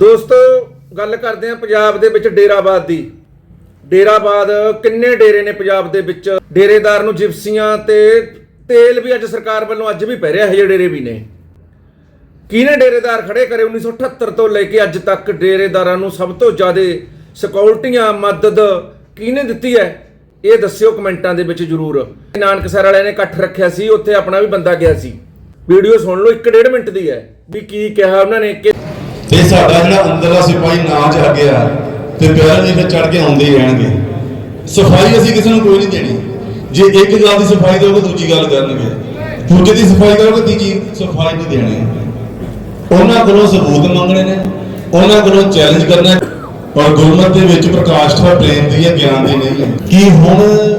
ਦੋਸਤੋ, ਗੱਲ ਕਰਦੇ ਹਾਂ ਪੰਜਾਬ ਦੇ ਵਿੱਚ ਡੇਰਾਬਾਦ ਦੀ। ਡੇਰਾਬਾਦ ਕਿੰਨੇ ਡੇਰੇ ਨੇ ਪੰਜਾਬ ਦੇ ਵਿੱਚ? ਡੇਰੇਦਾਰ ਨੂੰ ਜਿਪਸੀਆਂ ਤੇ ਤੇਲ ਵੀ ਅੱਜ ਸਰਕਾਰ ਵੱਲੋਂ ਅੱਜ ਵੀ ਪੈ ਰਿਹਾ ਹੈ ਜਿਹੜੇ ਡੇਰੇ ਵੀ ਨੇ। ਕਿਹਨੇ ਡੇਰੇਦਾਰ ਖੜੇ ਕਰੇ 1978 ਤੋਂ ਲੈ ਕੇ ਅੱਜ ਤੱਕ? ਡੇਰੇਦਾਰਾਂ ਨੂੰ ਸਭ ਤੋਂ ਜ਼ਿਆਦਾ ਸਿਕਿਉਰਟੀਆਂ ਮਦਦ ਕਿਹਨੇ ਦਿੱਤੀ ਹੈ? ਇਹ ਦੱਸਿਓ ਕਮੈਂਟਾਂ ਦੇ ਵਿੱਚ ਜਰੂਰ। ਨਾਨਕਸਰ ਵਾਲਿਆਂ ਨੇ ਇਕੱਠ ਰੱਖਿਆ ਸੀ, ਉੱਥੇ ਆਪਣਾ ਵੀ ਬੰਦਾ ਗਿਆ ਸੀ। ਵੀਡੀਓ ਸੁਣ ਲਓ 1.5 ਮਿੰਟ ਦੀ ਹੈ। ਵੀ ਕੀ ਕਿਹਾ ਉਹਨਾਂ ਨੇ ਕਿ ਤੇ ਸਾਡਾ ਜਿਹੜਾ ਅੰਦਰਲਾ ਸਿਪਾਹੀ ਨਾਚ ਆ ਗਿਆ ਤੇ ਪਹਿਲਾਂ ਵੀ ਫਿਰ ਚੜ ਕੇ ਆਉਂਦੇ ਹੀ ਰਹਿਣਗੇ। ਸਫ਼ਾਈ ਅਸੀਂ ਕਿਸੇ ਨੂੰ ਕੋਈ ਨਹੀਂ ਦੇਣੀ। ਜੇ ਇੱਕ ਗੱਲ ਦੀ ਸਫ਼ਾਈ ਦਿਓਗੇ ਦੂਜੀ ਗੱਲ ਕਰਨਗੇ। ਦੂਜੇ ਦੀ ਸਫ਼ਾਈ ਕਰੋਗੇ, ਤੀਜੀ ਸਫ਼ਾਈ ਨਹੀਂ ਦੇਣੀ। ਉਹਨਾਂ ਕੋਲੋਂ ਸਬੂਤ ਮੰਗਣੇ ਨੇ, ਉਹਨਾਂ ਕੋਲੋਂ ਚੈਲੰਜ ਕਰਨਾ ਹੈ। ਔਰ ਗੁਰਮਤ ਦੇ ਵਿੱਚ ਪ੍ਰਕਾਸ਼ਠਾ ਪ੍ਰੇਮ ਦੀ ਹੈ, ਗਿਆਨ ਦੀ ਨਹੀਂ ਹੈ। ਕਿ ਹੁਣ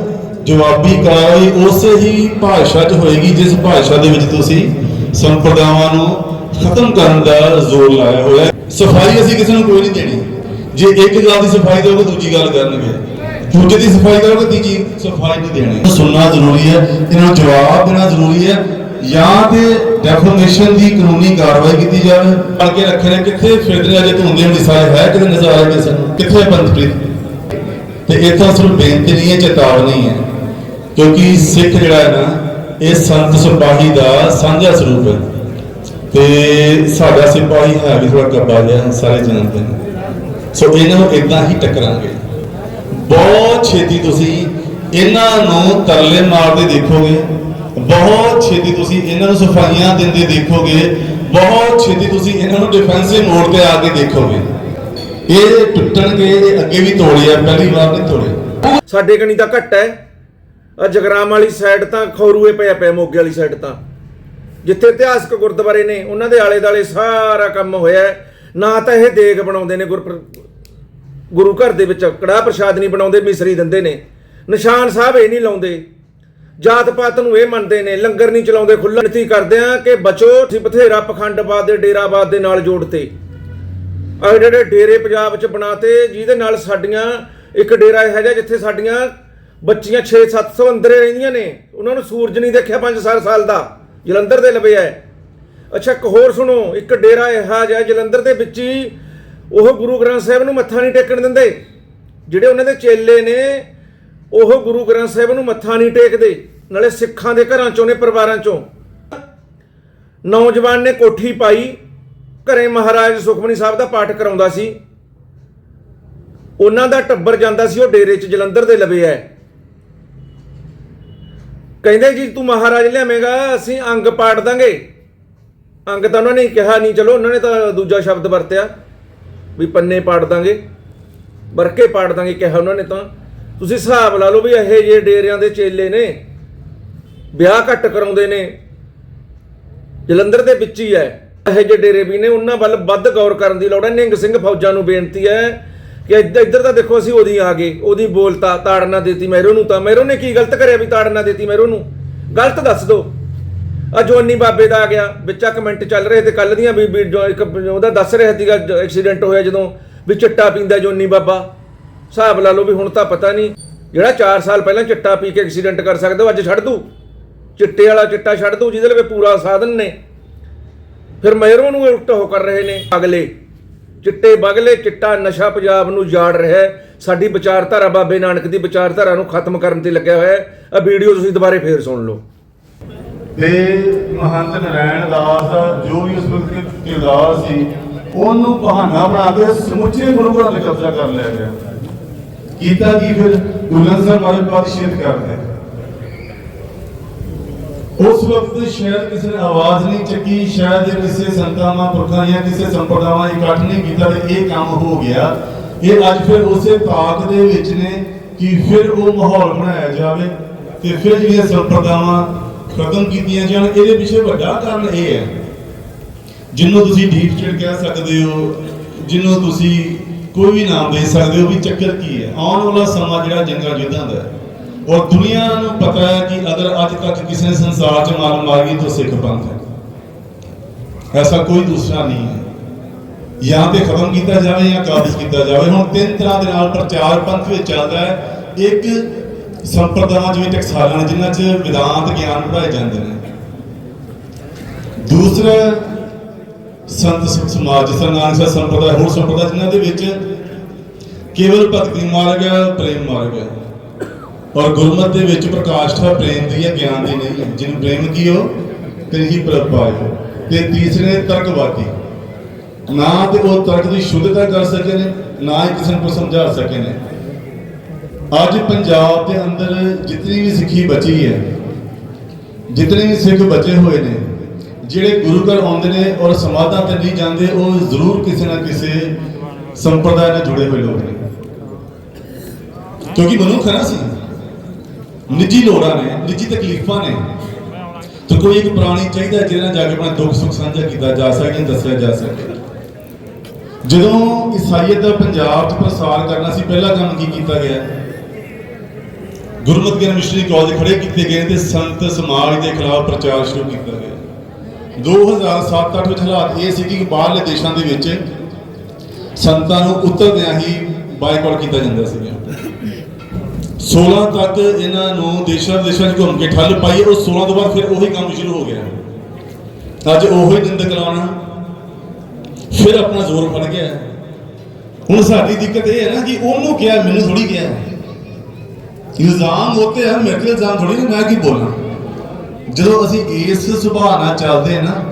ਜਵਾਬੀ ਕਾਰਵਾਈ ਉਸੇ ਹੀ ਭਾਸ਼ਾ 'ਚ ਹੋਏਗੀ, ਜਿਸ ਭਾਸ਼ਾ ਦੇ ਵਿੱਚ ਤੁਸੀਂ ਸੰਪਰਦਾਵਾਂ ਨੂੰ ਖਤਮ ਕਰਨ ਦਾ ਜ਼ੋਰ ਲਾਇਆ ਹੋਇਆ ਸਫ਼ਾਈ ਅਸੀਂ ਕਿਸੇ ਨੂੰ ਕੋਈ ਨਹੀਂ ਦੇਣੀ। ਜੇ ਇੱਕ ਗੱਲ ਦੀ ਸਫ਼ਾਈ ਦਿਓਗੇ ਦੂਜੀ ਗੱਲ ਕਰਨਗੇ। ਦੂਜੇ ਦੀ ਸਫ਼ਾਈ ਕਰੋਗੇ, ਤੀਜੀ ਸਫ਼ਾਈ ਨਹੀਂ ਦੇਣੀ। ਸੁਣਨਾ ਜ਼ਰੂਰੀ ਹੈ, ਇਹਨਾਂ ਨੂੰ ਜਵਾਬ ਦੇਣਾ ਜ਼ਰੂਰੀ ਹੈ। ਜਾਂ ਤੇ ਡੈਫਰਮੇਸ਼ਨ ਦੀ ਕਾਨੂੰਨੀ ਕਾਰਵਾਈ ਕੀਤੀ ਜਾਵੇ। ਪੜ ਕੇ ਰੱਖੇ ਨੇ, ਕਿੱਥੇ ਫਿਰਦੇ ਅਜੇ ਧੁੰਦੇ ਹੁੰਦੀ ਸਾਰੇ ਹੈ, ਕਿਤੇ ਨਜ਼ਰ ਆਏ ਕਿਸੇ ਨੂੰ? ਕਿੱਥੇ ਬੰਦਪ੍ਰੀਤ ਤੇ ਇਹ ਤਾਂ ਸਿਰਫ ਬੇਨਤੀ ਨਹੀਂ ਹੈ, ਚੇਤਾਵਨੀ ਹੈ। ਕਿਉਂਕਿ ਸਿੱਖ ਜਿਹੜਾ ਹੈ ਨਾ, ਇਹ ਸੰਤ ਸਿਪਾਹੀ ਦਾ ਸਾਂਝਾ ਸਰੂਪ ਹੈ। ਤੇ ਸਾਡਾ ਸਿਪਾਹੀ ਹੈ ਵੀ ਥੋੜਾ ਕੱਬਾ ਜਿਹਾ, ਸਾਰੇ ਜਾਣਦੇ ਨੇ। ਸੋ ਇਹਨਾਂ ਨੂੰ ਇਦਾਂ ਹੀ ਟਕਰਾਂਗੇ। ਬਹੁਤ ਛੇਤੀ ਤੁਸੀਂ ਇਹਨਾਂ ਨੂੰ ਤਰਲੇ ਮਾਰਦੇ ਦੇਖੋਗੇ। ਬਹੁਤ ਛੇਤੀ ਤੁਸੀਂ ਇਹਨਾਂ ਨੂੰ ਸਫਾਈਆਂ ਦਿੰਦੇ ਦੇਖੋਗੇ। ਬਹੁਤ ਛੇਤੀ ਤੁਸੀਂ ਇਹਨਾਂ ਨੂੰ ਡਿਫੈਂਸਿਵ ਮੋਡ ਤੇ ਆ ਕੇ ਦੇਖੋਗੇ। ਇਹ ਟੁੱਟਣਗੇ, ਇਹ ਅੱਗੇ ਵੀ ਤੋੜੇ ਆ ਪਹਿਲੀ ਵਾਰ ਨਹੀਂ ਤੋੜੇ ਸਾਡੇ ਕਣੀ ਤਾਂ ਘੱਟ ਹੈ। ਆ ਜਗਰਾਮ ਵਾਲੀ ਸਾਈਡ ਤਾਂ ਖੌਰੂਏ ਪਿਆ ਪਿਆ, ਮੋਗੇ ਵਾਲੀ ਸਾਈਡ ਤਾਂ। ਜਿੱਥੇ ਇਤਿਹਾਸਕ ਗੁਰਦੁਆਰੇ ਨੇ, ਉਹਨਾਂ ਦੇ ਆਲੇ ਦਾਲੇ ਸਾਰਾ ਕੰਮ ਹੋਇਆ ਨਾ ਤਾਂ ਇਹ ਦੇਗ ਬਣਾਉਂਦੇ ਨੇ ਗੁਰ ਗੁਰੂ ਘਰ ਦੇ ਵਿੱਚ ਕੜਾਹ ਪ੍ਰਸ਼ਾਦ ਨਹੀਂ ਬਣਾਉਂਦੇ, ਮਿਸਰੀ ਦਿੰਦੇ ਨੇ। ਨਿਸ਼ਾਨ ਸਾਹਿਬ ਇਹ ਨਹੀਂ ਲਾਉਂਦੇ। ਜਾਤ ਪਾਤ ਨੂੰ ਇਹ ਮੰਨਦੇ ਨੇ, ਲੰਗਰ ਨਹੀਂ ਚਲਾਉਂਦੇ, ਖੁੱਲ੍ਹਾ ਨਤੀ ਕਰਦੇ ਆ ਕਿ ਬਚੋ ਤੁਸੀਂ ਬਥੇਰਾ ਪਖੰਡਬਾਦ ਦੇ ਡੇਰਾਬਾਦ ਦੇ ਨਾਲ ਜੋੜਤੇ ਆ ਜਿਹੜੇ ਡੇਰੇ ਪੰਜਾਬ ਚ ਬਣਾਤੇ, ਜਿਹਦੇ ਨਾਲ ਸਾਡੀਆਂ, ਇੱਕ ਡੇਰਾ ਇਹ ਜਿਹਾ ਜਿੱਥੇ ਸਾਡੀਆਂ ਬੱਚੀਆਂ 6-700 ਅੰਦਰੇ ਰਹਿੰਦੀਆਂ ਨੇ। ਉਹਨਾਂ ਨੂੰ ਸੂਰਜ ਨਹੀਂ ਦੇਖਿਆ 5 ਸਾਲ ਸਾਲ ਦਾ। ਜਲੰਧਰ ਦੇ ਲਵੇ ਹੈ ਅੱਛਾ, ਇੱਕ ਹੋਰ ਸੁਣੋ, ਇੱਕ ਡੇਰਾ ਇਹੋ ਜਿਹਾ ਜਲੰਧਰ ਦੇ ਵਿੱਚ ਹੀ, ਉਹ ਗੁਰੂ ਗ੍ਰੰਥ ਸਾਹਿਬ ਨੂੰ ਮੱਥਾ ਨਹੀਂ ਟੇਕਣ ਦਿੰਦੇ। ਜਿਹੜੇ ਉਹਨਾਂ ਦੇ ਚੇਲੇ ਨੇ, ਉਹ ਗੁਰੂ ਗ੍ਰੰਥ ਸਾਹਿਬ ਨੂੰ ਮੱਥਾ ਨਹੀਂ ਟੇਕਦੇ। ਨਾਲੇ ਸਿੱਖਾਂ ਦੇ ਘਰਾਂ ਚੋਂ ਨੇ, ਪਰਿਵਾਰਾਂ ਚੋਂ। ਨੌਜਵਾਨ ਨੇ ਕੋਠੀ ਪਾਈ, ਘਰੇ ਮਹਾਰਾਜ ਸੁਖਮਨੀ ਸਾਹਿਬ ਦਾ ਪਾਠ ਕਰਾਉਂਦਾ ਸੀ। ਉਹਨਾਂ ਦਾ ਟੱਬਰ ਜਾਂਦਾ ਸੀ, ਉਹ ਡੇਰੇ 'ਚ ਜਲੰਧਰ ਦੇ ਲਵੇ ਹੈ ਕਹਿੰਦੇ ਜੀ ਤੂੰ ਮਹਾਰਾਜ ਲਿਆਵੇਂਗਾ, ਅਸੀਂ ਅੰਗ ਪਾੜ ਦਾਂਗੇ। ਅੰਗ ਤਾਂ ਉਹਨਾਂ ਨੇ ਕਿਹਾ ਨਹੀਂ, ਚਲੋ ਉਹਨਾਂ ਨੇ ਤਾਂ ਦੂਜਾ ਸ਼ਬਦ ਵਰਤਿਆ, ਵੀ ਪੰਨੇ ਪਾੜ ਦਾਂਗੇ, ਵਰਕੇ ਪਾੜ ਦਾਂਗੇ, ਕਿਹਾ ਉਹਨਾਂ ਨੇ ਤਾਂ। ਤੁਸੀਂ ਹਿਸਾਬ ਲਾ ਲਓ ਵੀ ਇਹ ਜੇ ਡੇਰਿਆਂ ਦੇ ਚੇਲੇ ਨੇ, ਵਿਆਹ ਘੱਟ ਕਰਾਉਂਦੇ ਨੇ, ਜਲੰਧਰ ਦੇ ਵਿੱਚ ਹੀ ਹੈ। ਇਹ ਜਿਹੇ ਡੇਰੇ ਵੀ ਨੇ, ਉਹਨਾਂ ਵੱਲ ਵੱਧ ਗੌਰ ਕਰਨ ਦੀ ਲੋੜ ਹੈ। ਨਿੰਗ ਸਿੰਘ ਫੌਜਾਂ ਨੂੰ ਬੇਨਤੀ ਹੈ ਕਿ ਇੱਧਰ ਤਾਂ ਦੇਖੋ ਅਸੀਂ ਉਹਦੀ ਆ ਗਏ, ਉਹਦੀ ਬੋਲਤਾ ਤਾੜਨਾ ਦੇਤੀ ਮੈਰੋ ਨੂੰ ਤਾਂ। ਮੈਰੋ ਨੇ ਕੀ ਗਲਤ ਕਰਿਆ ਵੀ ਤਾੜਨਾ ਦੇਤੀ ਮੈਰੋ ਨੂੰ? ਗਲਤ ਦੱਸ ਦੋ। ਆ ਜੋਨੀ ਬਾਬੇ ਦਾ ਆ ਗਿਆ, ਵਿੱਚਾ ਕਮੈਂਟ ਚੱਲ ਰਹੇ ਤੇ ਕੱਲ ਦੀਆਂ ਵੀ ਇੱਕ ਉਹਦਾ ਦੱਸ ਰਿਹਾ ਸੀਗਾ ਐਕਸੀਡੈਂਟ ਹੋਇਆ ਜਦੋਂ ਵੀ ਚਿੱਟਾ ਪੀਂਦਾ ਜੋਨੀ ਬਾਬਾ। ਹਿਸਾਬ ਲਾ ਲਓ ਵੀ ਹੁਣ ਤਾਂ ਪਤਾ ਨਹੀਂ, ਜਿਹੜਾ 4 ਸਾਲ ਪਹਿਲਾਂ ਚਿੱਟਾ ਪੀ ਕੇ ਐਕਸੀਡੈਂਟ ਕਰ ਸਕਦਾ, ਉਹ ਅੱਜ ਛੱਡ ਦੂ ਚਿੱਟੇ ਵਾਲਾ ਚਿੱਟਾ ਛੱਡ ਦੂ ਜਿਹਦੇ ਲਈ ਪੂਰਾ ਸਾਧਨ ਨੇ। ਫਿਰ ਮਹਿਰੋਂ ਨੂੰ ਉਲਟ ਹੋ ਕਰ ਰਹੇ ਨੇ ਅਗਲੇ। ਚਿੱਟੇ ਬਗਲੇ, ਚਿੱਟਾ ਨਸ਼ਾ ਪੰਜਾਬ ਨੂੰ ਜਾੜ ਰਿਹਾ ਹੈ। ਸਾਡੀ ਵਿਚਾਰਧਾਰਾ ਬਾਬੇ ਨਾਨਕ ਦੀ ਵਿਚਾਰਧਾਰਾ ਨੂੰ ਖਤਮ ਕਰਨ ਤੇ ਲੱਗਿਆ ਹੋਇਆ ਹੈ। ਆ ਵੀਡੀਓ ਤੁਸੀਂ ਦੁਬਾਰੇ ਫੇਰ ਸੁਣ ਲਓ। ਤੇ ਮਹੰਤ ਨਰੈਣ ਦਾਸ ਦਾ ਜੋ ਵੀ ਉਸ ਵਕਤ ਕਿਰਦਾਰ ਸੀ, ਉਹਨੂੰ ਬਹਾਨਾ ਬਣਾ ਕੇ ਸਮੁੱਚੇ ਗੁਰੂ ਘਰਾਂ ਤੇ ਕਬਜ਼ਾ ਕਰ ਲਿਆ ਗਿਆ। ਕੀਤਾ ਕੀ ਫਿਰ? ਦੁਲਹਨ ਸਾਹਿਬ ਮਾਰੇ ਬਾਦਸ਼ਾਹਤ ਕਰਦੇ। ਉਸ ਵਕਤ ਸ਼ਾਇਦ ਕਿਸੇ ਨੇ ਆਵਾਜ਼ ਨਹੀਂ ਚੱਕੀ, ਸ਼ਾਇਦ ਕਿਸੇ ਸੰਤਾਂ ਪੁਰਖਾਂ ਜਾਂ ਕਿਸੇ ਸੰਪਰਦਾਵਾਂ ਇਕੱਠ ਨਹੀਂ ਕੀਤਾ ਤੇ ਇਹ ਕੰਮ ਹੋ ਗਿਆ। ਇਹ ਅੱਜ ਫਿਰ ਉਸੇ ਤਾਕ ਦੇ ਵਿੱਚ ਨੇ ਕਿ ਫਿਰ ਉਹ ਮਾਹੌਲ ਬਣਾਇਆ ਜਾਵੇ ਤੇ ਫਿਰ ਜਿਹੜੀਆਂ ਸੰਪਰਦਾਵਾਂ ਖਤਮ ਕੀਤੀਆਂ ਜਾਣ, ਇਹਦੇ ਪਿੱਛੇ ਵੱਡਾ ਕਾਰਨ ਇਹ ਹੈ। ਜਿਹਨੂੰ ਤੁਸੀਂ ਡੀਪ ਚਿੜ ਕਹਿ ਸਕਦੇ ਹੋ ਜਿਹਨੂੰ ਤੁਸੀਂ ਕੋਈ ਵੀ ਨਾਮ ਦੇ ਸਕਦੇ ਹੋ ਵੀ ਚੱਕਰ ਕੀ ਹੈ? ਆਉਣ ਵਾਲਾ ਸਮਾਂ ਜਿਹੜਾ ਜੰਗਾਂ ਯੁੱਧਾਂ ਦਾ ਹੈ। ਔਰ ਦੁਨੀਆ ਨੂੰ ਪਤਾ ਹੈ ਕਿ ਅਗਰ ਅੱਜ ਤੱਕ ਕਿਸੇ ਨੇ ਸੰਸਾਰ 'ਚ ਮਾਰ ਮਾਰੀ ਤਾਂ ਸਿੱਖ ਪੰਥ ਹੈ। ਐਸਾ ਕੋਈ ਦੂਸਰਾ ਨਹੀਂ ਹੈ। ਜਾਂ ਤੇ ਖਤਮ ਕੀਤਾ ਜਾਵੇ ਜਾਂ ਕਾਬਜ਼ ਕੀਤਾ ਜਾਵੇ, ਹੁਣ ਤਿੰਨ ਤਰ੍ਹਾਂ ਦੇ ਨਾਲ ਪ੍ਰਚਾਰ ਪੰਥ ਵਿੱਚ ਚੱਲਦਾ ਹੈ। ਇੱਕ ਸੰਪਰਦਾਵਾਂ ਜਿਵੇਂ ਟਕਸਾਲਾਂ ਜਿਨ੍ਹਾਂ 'ਚ ਵਿਦਾਂਤ ਗਿਆਨ ਪੜਾਏ ਜਾਂਦੇ ਨੇ। ਦੂਸਰਾ ਸੰਤ ਸਮਾਜ ਸਰਨਾਮ ਸੰਪਰਦਾ, ਹੋਰ ਸੰਪਰਦਾ ਜਿਨ੍ਹਾਂ ਦੇ ਵਿੱਚ ਕੇਵਲ ਭਗਤੀ ਮਾਰਗ ਹੈ, ਪ੍ਰੇਮ ਮਾਰਗ ਹੈ। ਔਰ ਗੁਰਮਤਿ ਦੇ ਵਿੱਚ ਪ੍ਰਕਾਸ਼ਠਾ ਪ੍ਰੇਮ ਦੀ ਹੈ, ਗਿਆਨ ਦੀ ਨਹੀਂ ਹੈ। ਜਿਹਨੂੰ ਪ੍ਰੇਮ ਕੀਓ ਤੇ ਹੀ ਪ੍ਰਭ ਤੇ ਤੀਸਰੇ ਤਰਕਵਾਦੀ ਨਾ ਤੇ ਉਹ ਤਰਕ ਦੀ ਸ਼ੁੱਧਤਾ ਕਰ ਸਕੇ ਨੇ, ਨਾ ਹੀ ਕਿਸੇ ਨੂੰ ਕੋਈ ਸਮਝਾ ਸਕੇ ਨੇ। ਅੱਜ ਪੰਜਾਬ ਦੇ ਅੰਦਰ ਜਿਤਨੀ ਵੀ ਸਿੱਖੀ ਬਚੀ ਹੈ, ਜਿਤਨੇ ਵੀ ਸਿੱਖ ਬਚੇ ਹੋਏ ਨੇ, ਜਿਹੜੇ ਗੁਰੂ ਘਰ ਆਉਂਦੇ ਨੇ ਔਰ ਸਮਾਧਾਂ ਤੇ ਨਹੀਂ ਜਾਂਦੇ, ਉਹ ਜ਼ਰੂਰ ਕਿਸੇ ਨਾ ਕਿਸੇ ਸੰਪਰਦਾਇ ਨਾਲ ਜੁੜੇ ਹੋਏ ਲੋਕ ਨੇ। ਕਿਉਂਕਿ ਮਨੁੱਖ ਹੈ ਨਾ ਸੀ। ਨਿੱਜੀ ਲੋੜਾਂ ਨੇ, ਨਿੱਜੀ ਤਕਲੀਫਾਂ ਨੇ। ਤੇ ਕੋਈ ਇੱਕ ਪ੍ਰਾਣੀ ਚਾਹੀਦਾ ਜਿਹਦੇ ਨਾਲ ਜਾ ਕੇ ਆਪਣਾ ਦੁੱਖ ਸੁੱਖ ਸਾਂਝਾ ਕੀਤਾ ਜਾ ਸਕੇ ਦੱਸਿਆ ਜਾ ਸਕੇ। ਜਦੋਂ ਈਸਾਈਅਤ ਦਾ ਪੰਜਾਬ 'ਚ ਪ੍ਰਸਾਰ ਕਰਨਾ ਸੀ, ਪਹਿਲਾ ਕੰਮ ਕੀ ਕੀਤਾ ਗਿਆ? ਗੁਰਮਤਿ ਗਿਆਨ ਮਿਸ਼ਨਰੀ ਕਾਲਜ ਖੜੇ ਕੀਤੇ ਗਏ ਤੇ ਸੰਤ ਸਮਾਜ ਦੇ ਖਿਲਾਫ ਪ੍ਰਚਾਰ ਸ਼ੁਰੂ ਕੀਤਾ ਗਿਆ। 2007-8 ਵਿੱਚ ਹਾਲਾਤ ਇਹ ਸੀ ਕਿ ਬਾਹਰਲੇ ਦੇਸ਼ਾਂ ਦੇ ਵਿੱਚ ਸੰਤਾਂ ਨੂੰ ਉਤਰਦਿਆਂ ਹੀ ਬਾਈਕਾਟ ਕੀਤਾ ਜਾਂਦਾ ਸੀਗਾ। 16 ਤੱਕ ਇਹਨਾਂ ਨੂੰ ਦੇਸ਼ਾਂ ਵਿਦੇਸ਼ਾਂ 'ਚ ਘੁੰਮ ਕੇ ਠੱਲ ਪਾਈ, ਉਹ 16 ਤੋਂ ਬਾਅਦ ਫਿਰ ਉਹੀ ਕੰਮ ਸ਼ੁਰੂ ਹੋ ਗਿਆ। ਅੱਜ ਉਹੀ ਦਿਨ ਕਲਾਉਣਾ ਫਿਰ ਆਪਣਾ ਜ਼ੋਰ ਫੜ ਗਿਆ। ਹੁਣ ਸਾਡੀ ਦਿੱਕਤ ਇਹ ਹੈ ਨਾ ਕਿ ਉਹਨੂੰ ਕਿਹਾ, ਮੈਨੂੰ ਥੋੜੀ ਕਿਹਾ। ਇਲਜ਼ਾਮ ਹੋਤੇ ਹਨ ਮੇਰੇ ਕੋਲ ਇਲਜ਼ਾਮ ਥੋੜੀ ਮੈਂ ਕੀ ਬੋਲਾਂ? ਜਦੋਂ ਅਸੀਂ ਇਸ ਸੁਭਾਅ ਨਾਲ ਚੱਲਦੇ ਨਾ,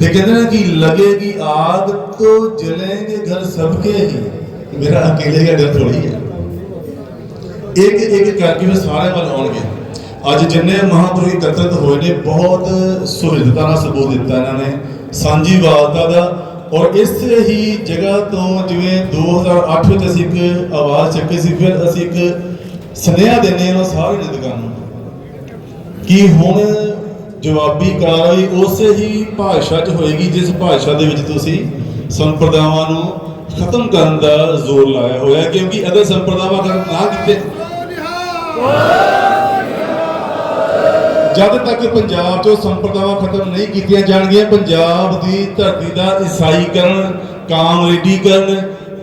ਤੇ ਕਹਿੰਦੇ ਨਾ ਕਿ ਲੱਗੇਗੀ ਆਗ ਤੋਂ ਜਲੇਂਗੇ ਘਰ ਸਭ ਕੇ ਹੀ। ਮੇਰਾ ਅਕੇਲੇ ਦਾ ਡਰ ਥੋੜੀ ਹੈ। ਇੱਕ ਇੱਕ ਕਰਕੇ ਫਿਰ ਸਾਰੇ ਵੱਲ ਆਉਣਗੇ। ਅੱਜ ਜਿੰਨੇ ਮਹਾਂਪੁਰਖ ਇਕੱਤਰਿਤ ਹੋਏ ਨੇ, ਬਹੁਤ ਸੁਹਿਰਦਤਾ ਨਾਲ ਸਬੂਤ ਦਿੱਤਾ ਇਹਨਾਂ ਨੇ ਸਾਂਝੀਵਾਲਤਾ ਦਾ। ਔਰ ਇਸ ਹੀ ਜਗ੍ਹਾ ਤੋਂ ਜਿਵੇਂ 2008 ਵਿੱਚ ਅਸੀਂ ਇੱਕ ਆਵਾਜ਼ ਚੱਕੀ ਸੀ, ਫਿਰ ਅਸੀਂ ਇੱਕ ਸੁਨੇਹਾ ਦਿੰਦੇ ਹਾਂ ਸਾਰੇ ਨਿੰਦਕਾਂ ਨੂੰ ਕਿ ਹੁਣ ਜਵਾਬੀ ਕਾਰਵਾਈ ਉਸੇ ਹੀ ਭਾਸ਼ਾ 'ਚ ਹੋਏਗੀ, ਜਿਸ ਭਾਸ਼ਾ ਦੇ ਵਿੱਚ ਤੁਸੀਂ ਸੰਪਰਦਾਵਾਂ ਨੂੰ ਖਤਮ ਕਰਨ ਦਾ ਜ਼ੋਰ ਲਾਇਆ ਹੋਇਆ ਕਿਉਂਕਿ ਅਗਰ ਸੰਪਰਦਾਵਾਂ ਖਤਮ ਨਾ ਕੀਤੇ ਜਦ ਤੱਕ ਪੰਜਾਬ 'ਚੋਂ ਸੰਪਰਦਾਵਾਂ ਖਤਮ ਨਹੀਂ ਕੀਤੀਆਂ ਜਾਣਗੀਆਂ, ਪੰਜਾਬ ਦੀ ਧਰਤੀ ਦਾ ਈਸਾਈਕਰਨ, ਕਾਮਰੇਡੀਕਰਨ,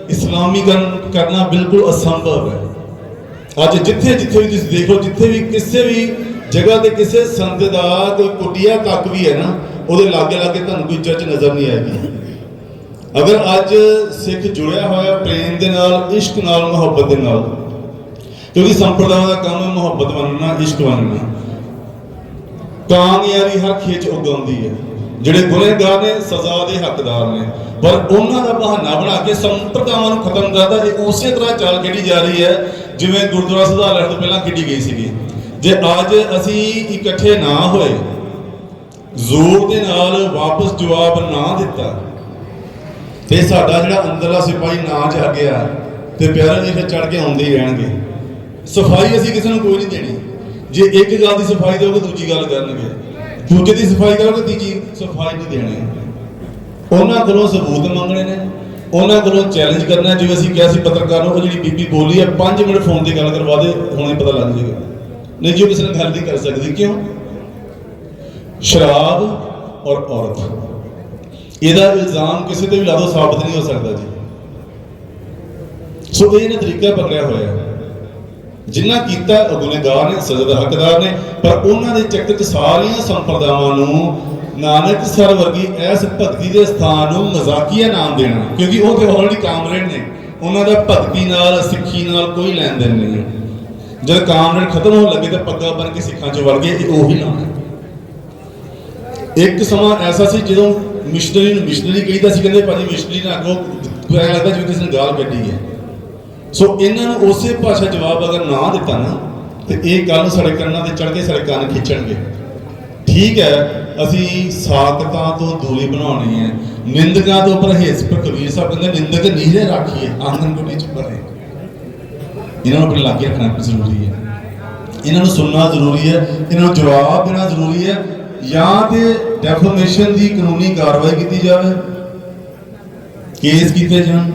ਇਸਲਾਮੀਕਰਨ ਕਰਨਾ ਬਿਲਕੁਲ ਅਸੰਭਵ ਹੈ। ਅੱਜ ਜਿੱਥੇ ਜਿੱਥੇ ਵੀ ਤੁਸੀਂ ਦੇਖੋ, ਜਿੱਥੇ ਵੀ ਕਿਸੇ ਵੀ ਜਗ੍ਹਾ ਤੇ ਕਿਸੇ ਸੰਤ ਦਾ ਕੋਈ ਕੁਟਿਆ ਤੱਕ ਵੀ ਹੈ ਨਾ, ਉਹਦੇ ਲਾਗੇ ਲਾਗੇ ਤੁਹਾਨੂੰ ਕੋਈ ਚਰਚ ਨਜ਼ਰ ਨਹੀਂ ਆਏਗੀ। ਅਗਰ ਅੱਜ ਸਿੱਖ ਜੁੜਿਆ ਹੋਇਆ, ਪ੍ਰੇਮ ਦੇ ਨਾਲ, ਇਸ਼ਕ ਨਾਲ, ਮੁਹੱਬਤ ਦੇ ਨਾਲ ਕਿਉਂਕਿ ਸੰਪਰਦਾਵਾਂ ਦਾ ਕੰਮ ਹੈ ਮੁਹੱਬਤ ਮੰਨਣਾ ਇਸ਼ਕ ਮੰਨਣਾ ਕਾਮਯਾਬੀ ਹਰ ਖੇਚ ਉਗਾਉਂਦੀ ਹੈ। ਜਿਹੜੇ ਗੁਨਹਗਾਰ ਨੇ, ਸਜ਼ਾ ਦੇ ਹੱਕਦਾਰ ਨੇ। ਪਰ ਉਹਨਾਂ ਦਾ ਬਹਾਨਾ ਬਣਾ ਕੇ ਸੰਪਰਦਾਵਾਂ ਨੂੰ ਖਤਮ ਕਰਦਾ ਇਹ ਉਸੇ ਤਰ੍ਹਾਂ ਚਾਲ ਖੇਡੀ ਜਾ ਰਹੀ ਹੈ, ਜਿਵੇਂ ਗੁਰਦੁਆਰਾ ਸੁਧਾਰ ਲੈਣ ਤੋਂ ਪਹਿਲਾਂ ਖੇਡੀ ਗਈ ਸੀਗੀ। ਜੇ ਅੱਜ ਅਸੀਂ ਇਕੱਠੇ ਨਾ ਹੋਏ, ਜ਼ੋਰ ਦੇ ਨਾਲ ਵਾਪਸ ਜਵਾਬ ਨਾ ਦਿੱਤਾ, ਤੇ ਸਾਡਾ ਜਿਹੜਾ ਅੰਦਰਲਾ ਸਿਪਾਹੀ ਨਾ ਜਾਗਿਆ ਤੇ ਪਿਆਰੇ ਇਹ ਚੜ ਕੇ ਆਉਂਦੇ ਹੀ ਰਹਿਣਗੇ। ਸਫ਼ਾਈ ਅਸੀਂ ਕਿਸੇ ਨੂੰ ਕੋਈ ਨਹੀਂ ਦੇਣੀ। ਜੇ ਇੱਕ ਗੱਲ ਦੀ ਸਫ਼ਾਈ ਦਿਓਗੇ ਦੂਜੀ ਗੱਲ ਕਰਨਗੇ। ਦੂਜੇ ਦੀ ਸਫ਼ਾਈ ਕਰੋਗੇ, ਤੀਜੀ ਸਫ਼ਾਈ ਨਹੀਂ ਦੇਣੀ। ਉਹਨਾਂ ਕੋਲੋਂ ਸਬੂਤ ਮੰਗਣੇ ਨੇ। ਉਹਨਾਂ ਕੋਲੋਂ ਚੈਲੰਜ ਕਰਨਾ ਜਿਵੇਂ ਅਸੀਂ ਕਿਹਾ ਸੀ ਪੱਤਰਕਾਰ ਨੂੰ, ਉਹ ਜਿਹੜੀ ਬੀਬੀ ਬੋਲੀ ਹੈ 5 ਮਿੰਟ ਫੋਨ ਤੇ ਗੱਲ ਕਰਵਾ ਦੇ, ਹੁਣੇ ਪਤਾ ਲੱਗ ਜਾਏਗਾ ਨਹੀਂ ਜੀ, ਉਹ ਕਿਸੇ ਨਾਲ ਗੱਲ ਨਹੀਂ ਕਰ ਸਕਦੀ। ਕਿਉਂ? ਸ਼ਰਾਬ ਔਰ ਔਰਤ। ਇਹਦਾ ਇਲਜ਼ਾਮ ਕਿਸੇ ਤੇ ਵੀ ਲਾ ਦੋ ਸਾਬਤ ਨਹੀਂ ਹੋ ਸਕਦਾ ਜੀ। ਸੋ ਇਹ ਨਾ ਤਰੀਕਾ ਪਕੜਿਆ ਹੋਇਆ ਹੈ ਜਿਨ੍ਹਾਂ ਕੀਤਾ, ਉਹ ਗੁਨਹਗਾਰ ਨੇ, ਸਜ਼ਾ ਦਾ ਹੱਕਦਾਰ ਨੇ, ਪਰ ਉਹਨਾਂ ਦੇ ਚੱਕਰ 'ਚ ਸਾਰੀਆਂ ਸੰਪਰਦਾਵਾਂ ਨੂੰ ਨਾਨਕ ਸਰ ਵਰਗੀ ਐਸ ਭਗਤੀ ਦੇ ਸਥਾਨ ਨੂੰ ਮਜ਼ਾਕੀਆ ਨਾਮ ਦੇਣਾ, ਕਿਉਂਕਿ ਉਹ ਤੇ ਆਲਰੇਡੀ ਕਾਮਰੇਡ ਨੇ। ਉਹਨਾਂ ਦਾ ਭਗਤੀ ਨਾਲ, ਸਿੱਖੀ ਨਾਲ ਕੋਈ ਲੈਣ ਦੇਣ ਨਹੀਂ ਹੈ। ਜਦ ਕਾਮਰੇਡ ਖਤਮ ਹੋਣ ਲੱਗੇ ਤਾਂ ਪੱਗਾ ਬਣ ਕੇ ਸਿੱਖਾਂ 'ਚ ਵੜ ਗਏ, ਇਹ ਉਹੀ ਨਾਮ ਹੈ। ਇੱਕ ਸਮਾਂ ਐਸਾ ਸੀ ਜਦੋਂ ਮਿਸ਼ਨਰੀ ਨੂੰ ਮਿਸ਼ਨਰੀ ਕਹਿੰਦਾ ਸੀ, ਕਹਿੰਦੇ ਭਾਜੀ ਮਿਸ਼ਨਰੀ ਨਾਲ ਅੱਗੋਂ ਐਂ ਲੱਗਦਾ ਜਿਵੇਂ ਕਿਸੇ ਨੇ ਗਾਲ ਕੱਢੀ ਹੈ। ਸੋ ਇਹਨਾਂ ਨੂੰ ਉਸੇ ਭਾਸ਼ਾ ਜਵਾਬ ਅਗਰ ਨਾ ਦਿੱਤਾ ਨਾ, ਤੇ ਇਹ ਗੱਲ ਸਾਡੇ ਕੰਨਾਂ ਤੇ ਚੜ ਕੇ ਸਾਡੇ ਕੰਨ ਖਿੱਚਣਗੇ। ਠੀਕ ਹੈ, ਅਸੀਂ ਸਾਖਤਾਂ ਤੋਂ ਦੂਰੀ ਬਣਾਉਣੀ ਹੈ, ਨਿੰਦਕਾਂ ਤੋਂ ਪਰਹੇਜ਼ ਪਰ ਕਬੀਰ ਸਾਹਿਬ ਕਹਿੰਦੇ ਨਿੰਦਕ ਨੀਰੇ ਰੱਖੀਏ ਆਂਗਨ ਗੁੱਡੀ ਚ ਪਰੇ। ਇਹਨਾਂ ਨੂੰ ਆਪਣੇ ਲਾਗੇ ਰੱਖਣਾ ਜ਼ਰੂਰੀ ਹੈ। ਇਹਨਾਂ ਨੂੰ ਸੁਣਨਾ ਜ਼ਰੂਰੀ ਹੈ, ਇਹਨਾਂ ਨੂੰ ਜਵਾਬ ਦੇਣਾ ਜ਼ਰੂਰੀ ਹੈ, ਜਾਂ ਤੇ ਡੈਫਰਮੇਸ਼ਨ ਦੀ ਕਾਨੂੰਨੀ ਕਾਰਵਾਈ ਕੀਤੀ ਜਾਵੇ ਕੇਸ ਕੀਤੇ ਜਾਣ।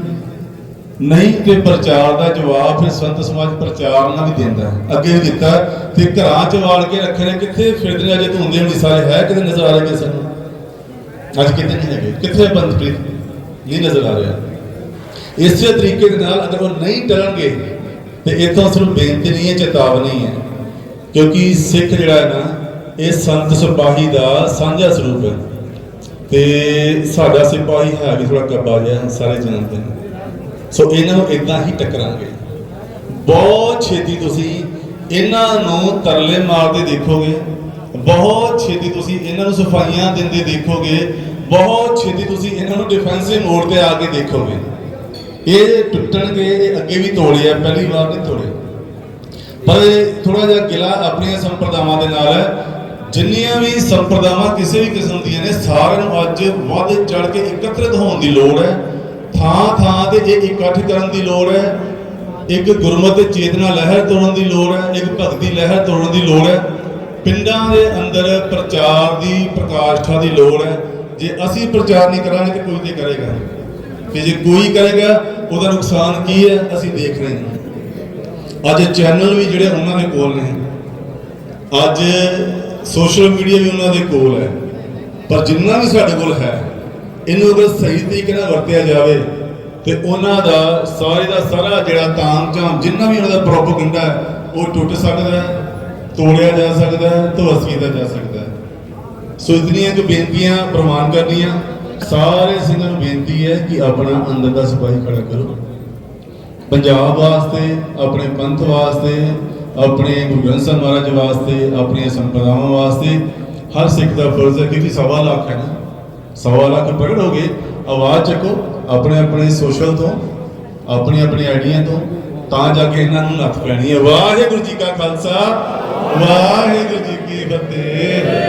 ਨਹੀਂ ਤੇ ਪ੍ਰਚਾਰ ਦਾ ਜਵਾਬ ਫਿਰ ਸੰਤ ਸਮਾਜ ਪ੍ਰਚਾਰ ਨਾਲ ਵੀ ਦਿੰਦਾ ਅੱਗੇ ਵੀ ਦਿੱਤਾ ਹੈ, ਤੇ ਘਰਾਂ ਚ ਵਾਲ ਕੇ ਰੱਖੇ ਨੇ ਕਿੱਥੇ ਫਿਰਦੇ ਅਜੇ ਧੁੰਦੇ ਹੁੰਦੇ ਸਾਰੇ ਹੈ ਕਿਤੇ ਨਜ਼ਰ ਆ ਰਹੇ ਕਿਸੇ ਨੂੰ ਅੱਜ ਕਿਤੇ ਨਹੀਂ ਹੈਗੇ। ਕਿੱਥੇ ਹੈ ਬੰਦਪ੍ਰੀਤ ਨਹੀਂ ਨਜ਼ਰ ਆ ਰਿਹਾ। ਇਸੇ ਤਰੀਕੇ ਦੇ ਨਾਲ ਅਗਰ ਉਹ ਨਹੀਂ ਟਲਣਗੇ ਤੇ ਇਥੋਂ ਸਿਰਫ ਬੇਨਤੀ ਨਹੀਂ ਹੈ ਚੇਤਾਵਨੀ ਹੈ। ਕਿਉਂਕਿ ਸਿੱਖ ਜਿਹੜਾ ਹੈ ਨਾ ਇਹ ਸੰਤ ਸਿਪਾਹੀ ਦਾ ਸਾਂਝਾ ਸਰੂਪ ਹੈ। ਤੇ ਸਾਡਾ ਸਿਪਾਹੀ ਹੈ ਵੀ ਥੋੜਾ ਕੱਬਾ ਜਿਹਾ ਸਾਰੇ ਜਾਣਦੇ ਨੇ ਸੋ ਇਹਨਾਂ ਨੂੰ ਇਦਾਂ ਹੀ ਟੱਕਰਾਂਗੇ। ਬਹੁਤ ਛੇਤੀ ਤੁਸੀਂ ਇਹਨਾਂ ਨੂੰ ਤਰਲੇ ਮਾਰਦੇ ਦੇਖੋਗੇ। ਬਹੁਤ ਛੇਤੀ ਤੁਸੀਂ ਇਹਨਾਂ ਨੂੰ ਸਫਾਈਆਂ ਦਿੰਦੇ ਦੇਖੋਗੇ। ਬਹੁਤ ਛੇਤੀ ਤੁਸੀਂ ਇਹਨਾਂ ਨੂੰ ਡਿਫੈਂਸਿਵ ਮੋਡ ਤੇ ਆ ਕੇ ਦੇਖੋਗੇ। ਇਹ ਟੁੱਟਣਗੇ, ਇਹ ਅੱਗੇ ਵੀ ਤੋੜੇ ਆ, ਪਹਿਲੀ ਵਾਰ ਨਹੀਂ ਤੋੜੇ। ਪਰ ਥੋੜਾ ਜਿਹਾ ਗਿਲਾ ਆਪਣੀਆਂ ਸੰਪਰਦਾਵਾਂ ਦੇ ਨਾਲ ਹੈ। ਜਿੰਨੀਆਂ ਵੀ ਸੰਪਰਦਾਵਾਂ ਕਿਸੇ ਵੀ ਕਿਸਮ ਦੀਆਂ ਨੇ, ਸਾਰਿਆਂ ਨੂੰ ਅੱਜ ਵੱਧ ਚੜ ਕੇ ਇਕੱਤਰਿਤ ਹੋਣ ਦੀ ਲੋੜ ਹੈ। ਥਾਂ ਥਾਂ ਤੇ ਇਹ ਇਕੱਠ ਕਰਨ ਦੀ ਲੋੜ ਹੈ, ਇੱਕ ਗੁਰਮਤਿ ਚੇਤਨਾ ਲਹਿਰ ਤੋੜਨ ਦੀ ਲੋੜ ਹੈ, ਇੱਕ ਭਗਤੀ ਲਹਿਰ ਤੋੜਨ ਦੀ ਲੋੜ ਹੈ, ਪਿੰਡਾਂ ਦੇ ਅੰਦਰ ਪ੍ਰਚਾਰ ਦੀ ਪ੍ਰਕਾਸ਼ਠਾ ਦੀ ਲੋੜ ਹੈ। ਜੇ ਅਸੀਂ ਪ੍ਰਚਾਰ ਨਹੀਂ ਕਰਾਂਗੇ ਤੇ ਕੋਈ ਤੇ ਕਰੇਗਾ ਤੇ ਜੇ ਕੋਈ ਕਰੇਗਾ, ਉਹਦਾ ਨੁਕਸਾਨ ਕੀ ਹੈ, ਅਸੀਂ ਦੇਖ ਰਹੇ ਹਾਂ। ਅੱਜ ਚੈਨਲ ਵੀ ਜਿਹੜੇ ਉਹਨਾਂ ਦੇ ਕੋਲ ਨੇ, ਅੱਜ ਸੋਸ਼ਲ ਮੀਡੀਆ ਵੀ ਉਹਨਾਂ ਦੇ ਕੋਲ ਹੈ। ਪਰ ਜਿੰਨਾ ਵੀ ਸਾਡੇ ਕੋਲ ਹੈ ਇਹਨੂੰ ਅਗਰ ਸਹੀ ਤਰੀਕੇ ਨਾਲ ਵਰਤਿਆ ਜਾਵੇ ਤੇ ਉਹਨਾਂ ਦਾ ਸਾਰੇ ਦਾ ਸਾਰਾ ਜਿਹੜਾ ਤਾਮ ਜਿੰਨਾ ਵੀ ਉਹਨਾਂ ਦਾ ਪ੍ਰੋਪਗੈਂਡਾ ਹੈ, ਉਹ ਟੁੱਟ ਸਕਦਾ ਹੈ, ਤੋੜਿਆ ਜਾ ਸਕਦਾ ਹੈ, ਧਵਸ ਕੀਤਾ ਜਾ ਸਕਦਾ ਹੈ। ਸੋ ਇਤਨੀਆਂ ਕੁ ਬੇਨਤੀਆਂ ਪ੍ਰਮਾਣ ਕਰਨੀਆਂ। ਸਾਰੇ ਸਿੰਘਾਂ ਨੂੰ ਬੇਨਤੀ ਹੈ ਕਿ ਆਪਣਾ ਅੰਦਰ ਦਾ ਸਫ਼ਾਈ ਖੜਾ ਕਰੋ। ਪੰਜਾਬ ਵਾਸਤੇ, ਆਪਣੇ ਪੰਥ ਵਾਸਤੇ, ਆਪਣੇ ਗੁਰੂ ਗ੍ਰੰਥ ਸਾਹਿਬ ਮਹਾਰਾਜ ਵਾਸਤੇ, ਆਪਣੀਆਂ ਸੰਪਦਾਵਾਂ ਵਾਸਤੇ। ਹਰ ਸਿੱਖ ਦਾ ਫਰਜ਼ ਹੈ ਕਿਉਂਕਿ ਸਵਾ ਲੱਖ ਹੈ ਨਾ। ਸਵਾ ਲੱਖ ਪ੍ਰਗਟ ਹੋ ਗਏ ਆਵਾਜ਼ ਚੱਕੋ ਆਪਣੇ ਆਪਣੇ ਸੋਸ਼ਲ ਤੋਂ ਆਪਣੀ ਆਪਣੀ ਆਈਡੀਆਂ ਤੋਂ ਤਾਂ ਜਾ ਕੇ ਇਹਨਾਂ ਨੂੰ ਨੱਥ ਪੈਣੀ ਹੈ ਵਾਹਿਗੁਰੂ ਜੀ ਕਾ ਖਾਲਸਾ ਵਾਹਿਗੁਰੂ ਜੀ ਕੀ ਫਤਿਹ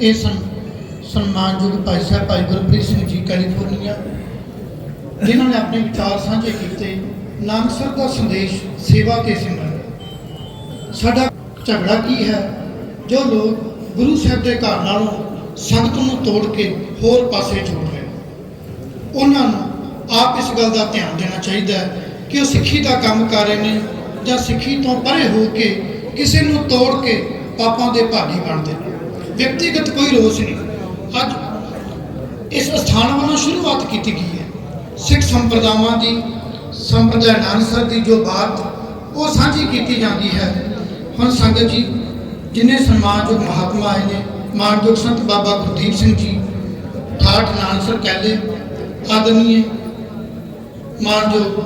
ਇਹ ਸਨਮਾਨਯੋਗ ਭਾਈ ਸਾਹਿਬ, ਭਾਈ ਗੁਰਪ੍ਰੀਤ ਸਿੰਘ ਜੀ ਕੈਲੀਫੋਰਨੀਆ ਜਿਨ੍ਹਾਂ ਨੇ ਆਪਣੇ ਵਿਚਾਰ ਸਾਂਝੇ ਕੀਤੇ। ਨਾਨਕਸਰ ਦਾ ਸੰਦੇਸ਼ ਸੇਵਾ ਤੇ ਸਿਮਰਨ। ਸਾਡਾ ਝਗੜਾ ਕੀ ਹੈ? ਜੋ ਲੋਕ ਗੁਰੂ ਸਾਹਿਬ ਦੇ ਘਰ ਨਾਲੋਂ ਸੰਗਤ ਨੂੰ ਤੋੜ ਕੇ ਹੋਰ ਪਾਸੇ ਜੋੜ ਰਹੇ ਉਹਨਾਂ ਨੂੰ ਆਪ ਇਸ ਗੱਲ ਦਾ ਧਿਆਨ ਦੇਣਾ ਚਾਹੀਦਾ ਹੈ ਕਿ ਉਹ ਸਿੱਖੀ ਦਾ ਕੰਮ ਕਰ ਰਹੇ ਨੇ ਜਾਂ ਸਿੱਖੀ ਤੋਂ ਪਰੇ ਹੋ ਕੇ ਕਿਸੇ ਨੂੰ ਤੋੜ ਕੇ ਪਾਪਾਂ ਦੇ ਭਾਗੀ ਬਣਦੇ ਨੇ। ਵਿਅਕਤੀਗਤ ਕੋਈ ਰੋਸ ਨਹੀਂ। ਅੱਜ ਇਸ ਅਸਥਾਨ ਵੱਲੋਂ ਸ਼ੁਰੂਆਤ ਕੀਤੀ ਗਈ ਹੈ। ਸਿੱਖ ਸੰਪਰਦਾਵਾਂ ਦੀ ਸੰਪਰਦਾ ਨਾਨਸਰ ਦੀ ਜੋ ਬਾਤ ਉਹ ਸਾਂਝੀ ਕੀਤੀ ਜਾਂਦੀ ਹੈ। ਹੁਣ ਸੰਗਤ ਜੀ ਜਿਨੇ ਸਨਮਾਨਯੋਗ ਮਹਾਤਮਾ ਆਏ ਨੇ ਮਾਨਯੋਗ ਸੰਤ ਬਾਬਾ ਗੁਰਦੀਪ ਸਿੰਘ ਜੀ ਠਾਠ ਨਾਨਸਰ ਕਹਿਲੇ ਆਦਰਨੀਏ ਮਾਨਯੋਗ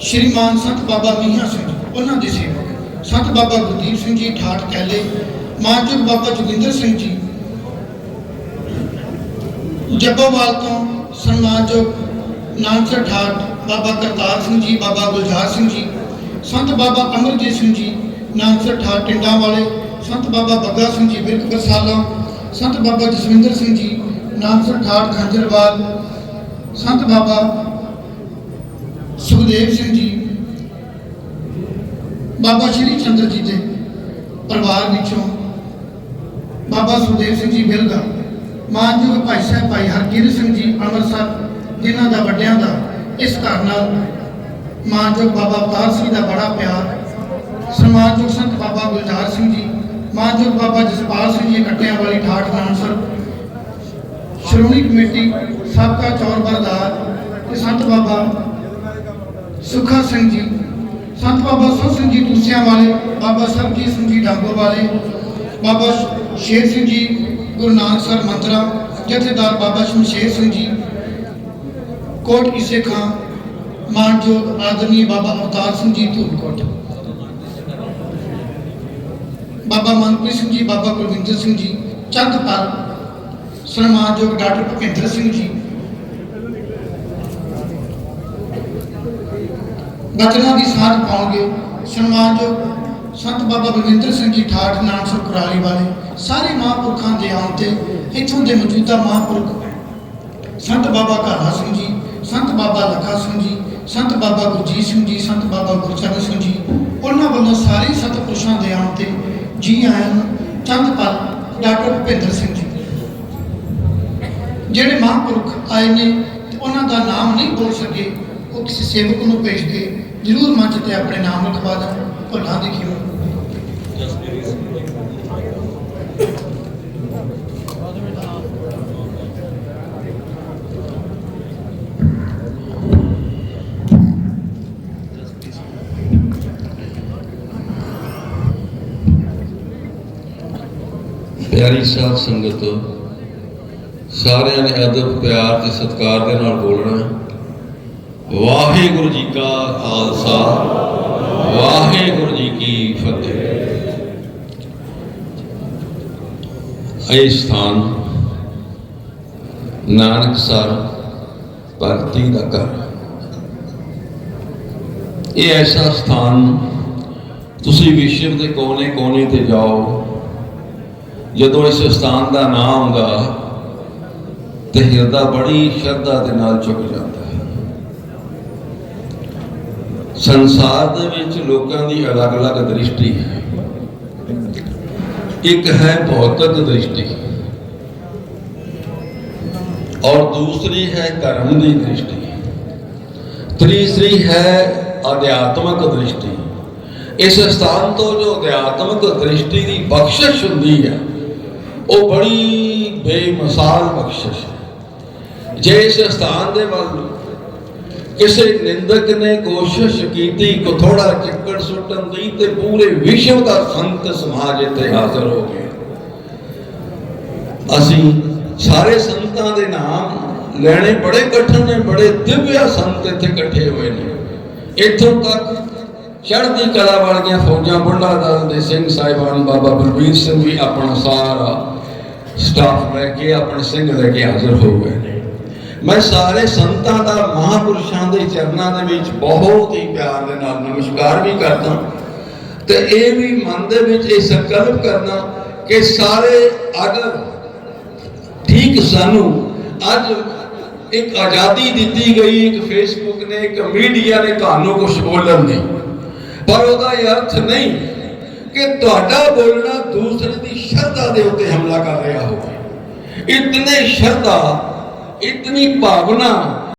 ਸ਼੍ਰੀਮਾਨ ਸੰਤ ਬਾਬਾ ਮੀਆਂ ਸਿੰਘ ਜੀ, ਉਹਨਾਂ ਦੀ ਸੇਵਾ ਸੰਤ ਬਾਬਾ ਗੁਰਦੀਪ ਸਿੰਘ ਜੀ ਠਾਠ ਕਹਿਲੇ ਮਾਨਯੋਗ ਬਾਬਾ ਜੋਗਿੰਦਰ ਸਿੰਘ ਜੀ ਜੱਬੋਵਾਲ ਤੋਂ ਸਨਮਾਨਯੋਗ ਨਾਨਸਰ ਠਾਠ ਬਾਬਾ ਕਰਤਾਰ ਸਿੰਘ ਜੀ, ਬਾਬਾ ਗੁਲਜ਼ਾਰ ਸਿੰਘ ਜੀ, ਸੰਤ ਬਾਬਾ ਅਮਰਜੀਤ ਸਿੰਘ ਜੀ ਨਾਨਸਰ ਠਾਠ ਟਿੰਡਾਂ ਵਾਲੇ, ਸੰਤ ਬਾਬਾ ਬੱਗਾ ਸਿੰਘ ਜੀ ਬਿਰਕ ਬਰਸਾਲਾ ਸੰਤ ਬਾਬਾ ਜਸਵਿੰਦਰ ਸਿੰਘ ਜੀ ਨਾਨਸਰ ਠਾਠ ਖੰਜਰਵਾਲ, ਸੰਤ ਬਾਬਾ ਸੁਖਦੇਵ ਸਿੰਘ ਜੀ, ਬਾਬਾ ਸ਼੍ਰੀ ਚੰਦਰ ਜੀ ਦੇ ਪਰਿਵਾਰ ਵਿੱਚੋਂ ਬਾਬਾ ਸੁਖਦੇਵ ਸਿੰਘ ਜੀ ਬਿਲਗਾ ਮਾਨਯੋਗ ਭਾਈ ਸਾਹਿਬ ਭਾਈ ਹਰਕੀਰਤ ਸਿੰਘ ਜੀ, ਅੰਮ੍ਰਿਤਸਰ, ਜਿਨ੍ਹਾਂ ਦਾ ਵੱਡਿਆਂ ਦਾ ਇਸ ਘਰ ਨਾਲ ਮਾਨਯੋਗ ਬਾਬਾ ਅਵਤਾਰ ਸਿੰਘ ਦਾ ਬੜਾ ਪਿਆਰ, ਸਨਮਾਨਯੋਗ ਸੰਤ ਬਾਬਾ ਗੁਲਜ਼ਾਰ ਸਿੰਘ ਜੀ, ਮਾਨਯੋਗ ਬਾਬਾ ਜਸਪਾਲ ਸਿੰਘ ਜੀ, ਕੱਟਿਆਂ ਵਾਲੀ ਠਾਠ ਨਾਨਸਰ ਸ਼੍ਰੋਮਣੀ ਕਮੇਟੀ, ਸਾਬਕਾ ਚੌਰ ਬਰਦਾਰ ਤੇ ਸੰਤ ਬਾਬਾ ਸੁਖਾ ਸਿੰਘ ਜੀ, ਸੰਤ ਬਾਬਾ ਸੁਖ ਸਿੰਘ ਜੀ ਦੂਸਿਆਂ ਵਾਲੇ, ਬਾਬਾ ਸਰਬਜੀਤ ਸਿੰਘ ਜੀ ਡਾਂਗੋ ਵਾਲੇ, ਬਾਬਾ ਸ਼ੇਰ ਸਿੰਘ ਜੀ, ਗੁਰੂ ਨਾਨਕ ਸਰ ਮੰਤਰਾ ਜਥੇਦਾਰ ਬਾਬਾ ਸ਼ਮਸ਼ੇਰ ਸਿੰਘ ਜੀ ਕੋਟ ਇਸੇ ਖਾਂ ਮਾਨਯੋਗ ਆਦਰਨੀ ਬਾਬਾ ਅਵਤਾਰ ਸਿੰਘ ਜੀ ਧੂਲਕੋਟ ਬਾਬਾ ਮਨਪ੍ਰੀਤ ਸਿੰਘ ਜੀ ਬਾਬਾ ਗੁਰਵਿੰਦਰ ਸਿੰਘ ਜੀ ਚੰਦਪਾਲ ਸਨਮਾਨਯੋਗ ਡਾਕਟਰ ਭੁਪਿੰਦਰ ਸਿੰਘ ਜੀ ਬਚਨਾਂ ਦੀ ਸਾਥ ਪਾਉਣਗੇ ਸਨਮਾਨਯੋਗ ਸੰਤ ਬਾਬਾ ਬਲਵਿੰਦਰ ਸਿੰਘ ਜੀ ਠਾਠ ਨਾਨਸਰ ਕੁਰਾਲੀ ਵਾਲੇ ਸਾਰੇ ਮਹਾਂਪੁਰਖਾਂ ਦੇ ਆਉਣ ਤੇ ਇੱਥੋਂ ਦੇ ਮੌਜੂਦਾ ਮਹਾਂਪੁਰਖ ਸੰਤ ਬਾਬਾ ਘਾਲਾ ਸਿੰਘ ਜੀ ਸੰਤ ਬਾਬਾ ਲੱਖਾ ਸਿੰਘ ਜੀ, ਸੰਤ ਬਾਬਾ ਗੁਰਜੀਤ ਸਿੰਘ ਜੀ, ਸੰਤ ਬਾਬਾ ਗੁਰਚਰਨ ਸਿੰਘ ਜੀ, ਉਹਨਾਂ ਵੱਲੋਂ ਸਾਰੇ ਸਤਿਪੁਰਸ਼ਾਂ ਦੇ ਆਉਣ ਤੇ ਜੀ ਆਇਆਂ ਨੂੰ ਚੰਦਪਾਲ ਡਾਕਟਰ ਭੁਪਿੰਦਰ ਸਿੰਘ ਜੀ। ਜਿਹੜੇ ਮਹਾਂਪੁਰਖ ਆਏ ਨੇ ਤੇ ਉਹਨਾਂ ਦਾ ਨਾਮ ਨਹੀਂ ਬੋਲ ਸਕੇ, ਉਹ ਕਿਸੇ ਸੇਵਕ ਨੂੰ ਭੇਜ ਕੇ ਜ਼ਰੂਰ ਮੰਚ ਤੇ ਆਪਣੇ ਨਾਮ ਲਿਖਵਾ ਦੇਣ, ਭੁੱਲਾਂ ਦੇਖਿਓ ਖਿਮਾ। ਪਿਆਰੀ ਸਾਧ ਸੰਗਤ, ਸਾਰਿਆਂ ਨੇ ਅਦਬ, ਪਿਆਰ ਤੇ ਸਤਿਕਾਰ ਦੇ ਨਾਲ ਬੋਲਣਾ ਵਾਹਿਗੁਰੂ ਜੀ ਕਾ ਖਾਲਸਾ, ਵਾਹਿਗੁਰੂ ਜੀ ਕੀ ਫਤਿਹ। ਇਹ ਸਥਾਨ ਨਾਨਕ ਨਾਨਕਸਰ ਭਗਤੀ ਦਾ ਘਰ ਇਹ ਐਸਾ ਸਥਾਨ ਤੁਸੀਂ ਵਿਸ਼ਵ ਦੇ ਕੋਨੇ-ਕੋਨੇ ਤੇ ਜਾਓ ਜਦੋਂ ਇਸ ਸਥਾਨ ਦਾ ਨਾਮ ਆਉਂਦਾ ਤੇ ਹਿਰਦਾ ਬੜੀ ਸ਼ਰਧਾ ਦੇ ਨਾਲ ਝੁਕ ਜਾਂਦਾ ਹੈ। ਸੰਸਾਰ ਦੇ ਵਿੱਚ ਲੋਕਾਂ ਦੀ ਅਲੱਗ-ਅਲੱਗ ਦ੍ਰਿਸ਼ਟੀ ਹੈ। ਇੱਕ ਹੈ ਭੌਤਿਕ ਦ੍ਰਿਸ਼ਟੀ ਔਰ ਦੂਸਰੀ ਹੈ ਧਰਮ ਦੀ ਦ੍ਰਿਸ਼ਟੀ। ਤੀਸਰੀ ਹੈ ਅਧਿਆਤਮਕ ਦ੍ਰਿਸ਼ਟੀ। ਇਸ ਸਥਾਨ ਤੋਂ ਜੋ ਅਧਿਆਤਮਕ ਦ੍ਰਿਸ਼ਟੀ ਦੀ ਬਖਸ਼ਿਸ਼ ਹੁੰਦੀ ਹੈ ਉਹ ਬੜੀ ਬੇਮਿਸਾਲ ਬਖਸ਼ਿਸ਼ ਹੈ। ਜੇ ਇਸ ਸਥਾਨ ਦੇ ਵੱਲ ਕਿਸੇ ਨਿੰਦਕ ਨੇ ਕੋਸ਼ਿਸ਼ ਕੀਤੀ ਕੋ ਥੋੜਾ ਚੱਕਰ ਸੁੱਟਣ ਦੀ ਤੇ ਪੂਰੇ ਵਿਸ਼ਵ ਦਾ ਸੰਤ ਸਮਾਜ ਇੱਥੇ ਹਾਜ਼ਰ ਹੋ ਗਿਆ। ਅਸੀਂ ਸਾਰੇ ਸੰਤਾਂ ਦੇ ਨਾਮ ਲੈਣੇ ਬੜੇ ਕਠਿਨ ਨੇ, ਬੜੇ ਦਿਵਿਆ ਸੰਤ ਇੱਥੇ ਇਕੱਠੇ ਹੋਏ ਨੇ। ਇੱਥੋਂ ਤੱਕ ਚੜ੍ਹਦੀ ਕਲਾ ਵਾਲੀਆਂ ਫੌਜਾਂ ਬੁੱਢਾ ਦਲ ਦੇ ਸਿੰਘ ਸਾਹਿਬਾਨ ਬਾਬਾ ਬਲਬੀਰ ਸਿੰਘ ਵੀ ਆਪਣਾ ਸਾਰਾ ਸਟਾਫ ਲੈ ਕੇ, ਆਪਣੇ ਸਿੰਘ ਲੈ ਕੇ ਹਾਜ਼ਰ ਹੋ ਗਏ। ਨੇ ਮੈਂ ਸਾਰੇ ਸੰਤਾਂ ਦਾ, ਮਹਾਪੁਰਸ਼ਾਂ ਦੇ ਚਰਨਾਂ ਦੇ ਵਿੱਚ ਬਹੁਤ ਹੀ ਪਿਆਰ ਦੇ ਨਾਲ ਨਮਸਕਾਰ ਵੀ ਕਰਦਾ ਤੇ ਇਹ ਵੀ ਮਨ ਦੇ ਵਿੱਚ ਇਹ ਸੰਕਲਪ ਕਰਨਾ ਕਿ ਸਾਰੇ ਅਗਰ ਠੀਕ ਸਾਨੂੰ ਅੱਜ ਇੱਕ ਆਜ਼ਾਦੀ ਦਿੱਤੀ ਗਈ, ਇੱਕ ਫੇਸਬੁੱਕ ਨੇ, ਇੱਕ ਮੀਡੀਆ ਨੇ ਤੁਹਾਨੂੰ ਕੁਝ ਬੋਲਣ ਦੀ। ਪਰ ਉਹਦਾ ਇਹ ਅਰਥ ਨਹੀਂ ਕਿ ਤੁਹਾਡਾ ਬੋਲਣਾ ਦੂਸਰੇ ਦੀ ਸ਼ਰਧਾ ਦੇ ਉੱਤੇ ਹਮਲਾ ਕਰ ਰਿਹਾ ਹੋਵੇ। ਇਤਨੇ ਸ਼ਰਧਾ, ਇਤਨੀ ਭਾਵਨਾ